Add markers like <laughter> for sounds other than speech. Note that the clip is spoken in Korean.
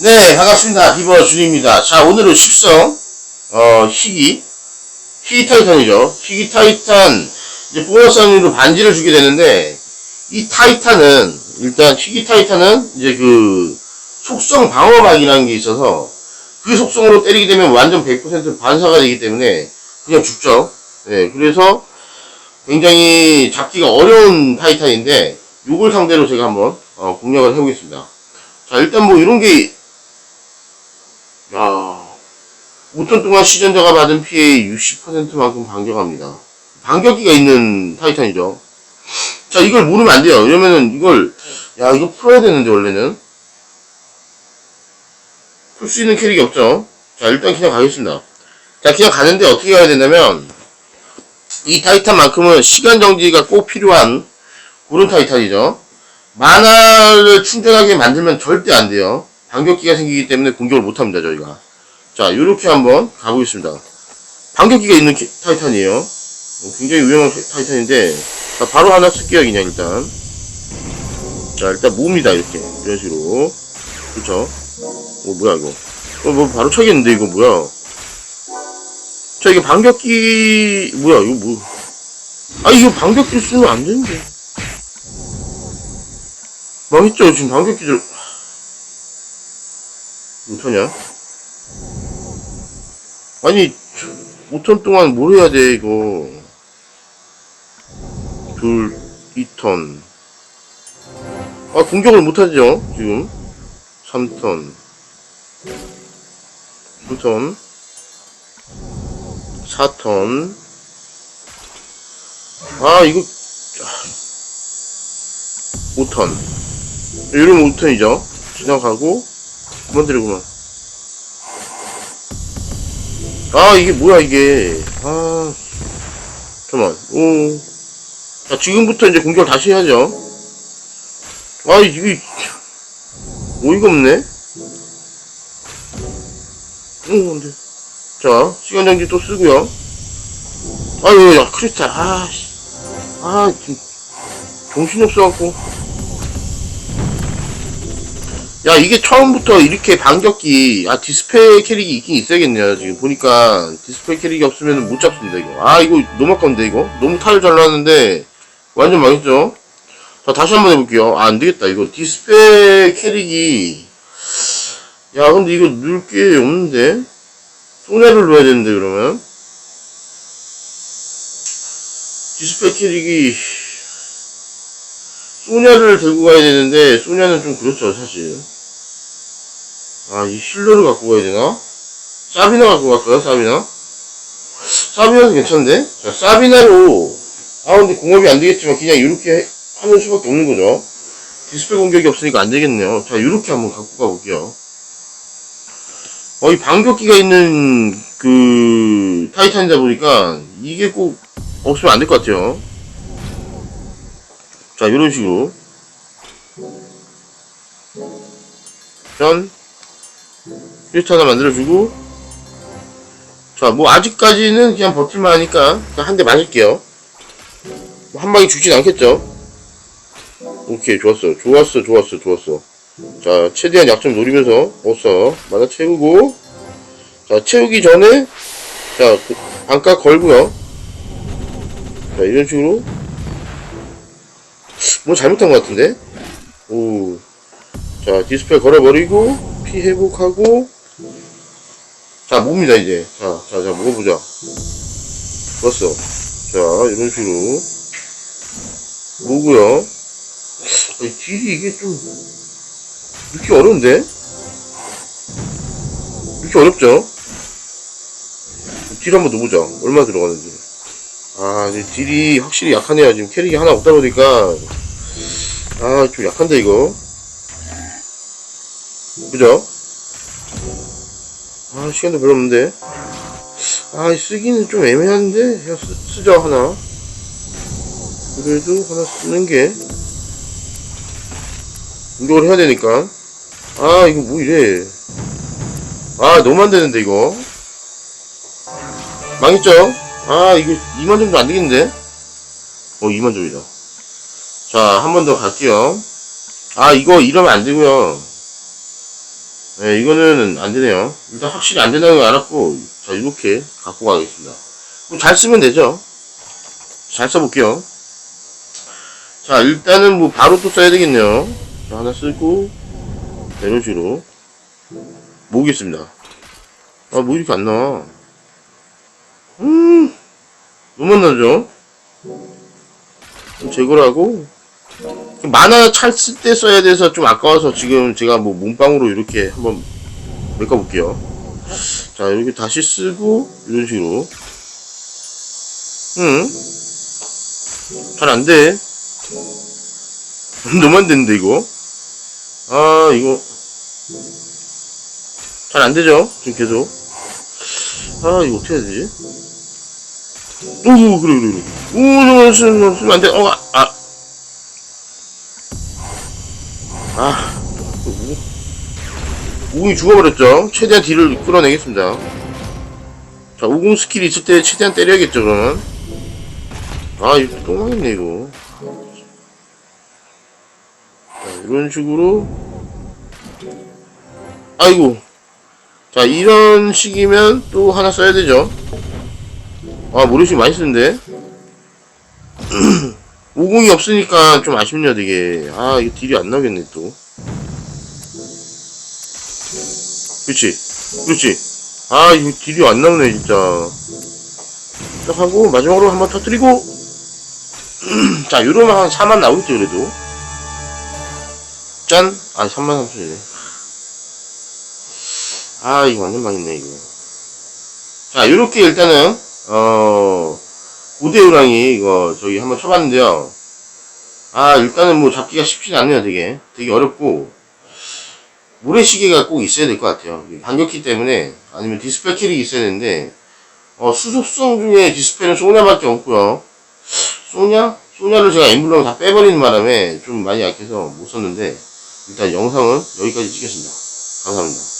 네, 반갑습니다. 비버 준입니다. 자, 오늘은 십성, 어, 희귀, 희귀 타이탄이죠. 희귀 타이탄, 이제 보너스 한으로 반지를 주게 되는데, 이 타이탄은, 일단 희귀 타이탄은, 이제 그, 속성 방어막이라는 게 있어서, 그 속성으로 때리게 되면 완전 100% 반사가 되기 때문에, 그냥 죽죠. 네, 그래서, 굉장히 잡기가 어려운 타이탄인데, 요걸 상대로 제가 한번, 어, 공략을 해보겠습니다. 자, 일단 뭐, 이런 게, 야, 5톤 동안 시전자가 받은 피해의 60%만큼 반격합니다. 반격기가 있는 타이탄이죠. 자, 이걸 모르면 안 돼요. 이러면은 이걸, 야, 이거 풀어야 되는데, 원래는. 풀 수 있는 캐릭이 없죠. 자, 일단 그냥 가겠습니다. 자, 그냥 가는데 어떻게 가야 된다면, 이 타이탄만큼은 시간 정지가 꼭 필요한 그런 타이탄이죠. 만화를 충전하게 만들면 절대 안 돼요. 반격기가 생기기 때문에 공격을 못 합니다, 저희가. 자, 요렇게 한번 가보겠습니다. 반격기가 있는 키- 타이탄이에요. 어, 굉장히 키- 타이탄인데, 자, 바로 하나 쓸게요, 그냥 일단. 자, 일단 모읍니다, 이렇게. 이런 식으로. 그렇죠 어, 뭐야, 이거. 어, 뭐, 바로 차겠는데, 이거 뭐야. 자, 이게 반격기, 뭐야, 이거 뭐. 아, 이거 반격기 쓰면 안 되는데. 망했죠, 지금 반격기들. 못하냐? 아니, 5턴 동안 뭘 해야 돼, 이거. 둘, 2턴. 아, 공격을 못하죠, 지금. 3턴. 2턴. 4턴. 아, 이거. 5턴. 이러면 5턴이죠. 지나가고. 그만 들이구만. 아, 이게 뭐야, 이게. 아. 잠깐만. 오. 자, 지금부터 이제 공격을 다시 해야죠. 아, 이게. 어이가 없네. 오, 안 돼. 자, 시간 정지 또 쓰고요. 아유, 야, 크리스탈. 아, 씨. 아, 지금. 정신이 없어갖고. 야, 이게 처음부터 이렇게 반격기, 아, 디스페 캐릭이 있긴 있어야겠네요. 지금 보니까, 디스페 캐릭이 없으면 못 잡습니다, 이거. 아, 이거 너무 아까운데, 이거? 너무 타일 잘 나왔는데, 완전 망했죠? 자, 다시 한번 해볼게요. 아, 안 되겠다. 이거 디스페 캐릭이, 야, 근데 이거 넣을 게 없는데? 소냐를 넣어야 되는데, 그러면? 디스페 캐릭이, 소냐를 들고 가야 되는데, 소냐는 좀 그렇죠, 사실. 아, 이 힐러를 갖고 가야 되나? 사비나 갖고 갈까요, 사비나? 사비나도 괜찮은데? 자, 사비나로, 아, 근데 공업이 안 되겠지만, 그냥 이렇게 하는 수밖에 없는 거죠. 디스플레이 공격이 없으니까 안 되겠네요. 자, 이렇게 한번 갖고 가볼게요. 어, 이 반격기가 있는, 그, 타이탄이다 보니까, 이게 꼭 없으면 안 될 것 같아요. 자, 이런 식으로. 전, 퓨리트 하나 만들어주고, 자, 뭐, 아직까지는 그냥 버틸만 하니까, 한 대 맞을게요. 뭐 한 방에 죽진 않겠죠? 오케이, 좋았어. 좋았어, 좋았어, 좋았어. 자, 최대한 약점 노리면서, 어서, 맞아 채우고, 자, 채우기 전에, 자, 그 반값 걸고요. 자, 이런 식으로. 뭐 잘못한 것 같은데? 오. 자, 디스플레이 걸어버리고, 피 회복하고, 자, 뭡니다, 이제. 자, 자, 자, 먹어보자. 좋았어. 자, 이런 식으로. 뭐고요 아니, 딜이 이게 좀, 이렇게 어려운데? 이렇게 어렵죠? 딜 한번 넣어보자. 얼마 들어가는지. 아, 이제 딜이 확실히 약하네요. 지금 캐릭이 하나 없다 보니까. 아, 좀 약한데, 이거. 그죠? 아, 시간도 별로 없는데. 아, 쓰기는 좀 애매한데? 그냥 쓰, 쓰죠, 하나. 그래도 하나 쓰는 게. 공격을 해야 되니까. 아, 이거 뭐 이래. 아, 너무 안 되는데, 이거. 망했죠? 아, 이거 2만 점도 안 되겠는데? 어, 2만 점이다. 자, 한 번 더 갈게요. 아, 이거 이러면 안 되고요. 네, 이거는 안 되네요. 일단 확실히 안 된다는 걸 알았고, 자, 이렇게 갖고 가겠습니다. 뭐잘 쓰면 되죠. 잘 써볼게요. 자, 일단은 뭐 바로 또 써야 되겠네요. 자, 하나 쓰고, 식으로. 모으겠습니다. 아, 뭐 이렇게 안 나와. 음, 너무 안 나죠? 좀 제거를 하고, 만화 찰쓸 때 써야 돼서 좀 아까워서 지금 제가 뭐 몸빵으로 이렇게 한번 메꿔볼게요. 자, 이렇게 다시 쓰고, 이런 식으로. 응? 잘 안 돼. 너무 안 되는데, 이거. 아, 이거. 잘 안 되죠? 지금 계속. 아, 이거 어떻게 해야 되지? 오, 그래, 그래, 그래. 오, 쓰면, 쓰면 안 돼. 어, 아, 아. 아, 우궁이 죽어버렸죠. 최대한 딜을 끌어내겠습니다. 자, 우궁 스킬이 있을 때 최대한 때려야겠죠, 그러면. 아, 이거 똥망했네, 이거. 자, 이런 식으로. 아이고. 자, 이런 식이면 또 하나 써야 되죠. 아, 모래시 많이 쓰는데. <clears throat> 우궁이 없으니까 좀 아쉽네요, 되게. 아, 이거 딜이 안 나오겠네, 또. 그렇지. 그렇지. 아, 이거 딜이 안 나오네, 진짜. 딱 하고, 마지막으로 한번 터뜨리고, <clears throat> 자, 요러면 한 4만 나오겠죠, 그래도. 짠! 아, 3만 3천이네. 아, 이거 완전 망했네, 이거. 자, 요렇게 일단은, 어, 고대우랑이 이거 저기 한번 쳐봤는데요. 아, 일단은 뭐 잡기가 쉽진 않네요, 되게. 되게 어렵고, 모래시계가 꼭 있어야 될 것 같아요. 반격기 때문에, 아니면 디스펠 캐릭이 있어야 되는데, 어, 수속성 중에 디스펠은 소냐밖에 없고요. 소냐? 소냐를 제가 엠블럼을 다 빼버리는 바람에 좀 많이 약해서 못 썼는데, 일단 영상은 여기까지 찍겠습니다. 감사합니다.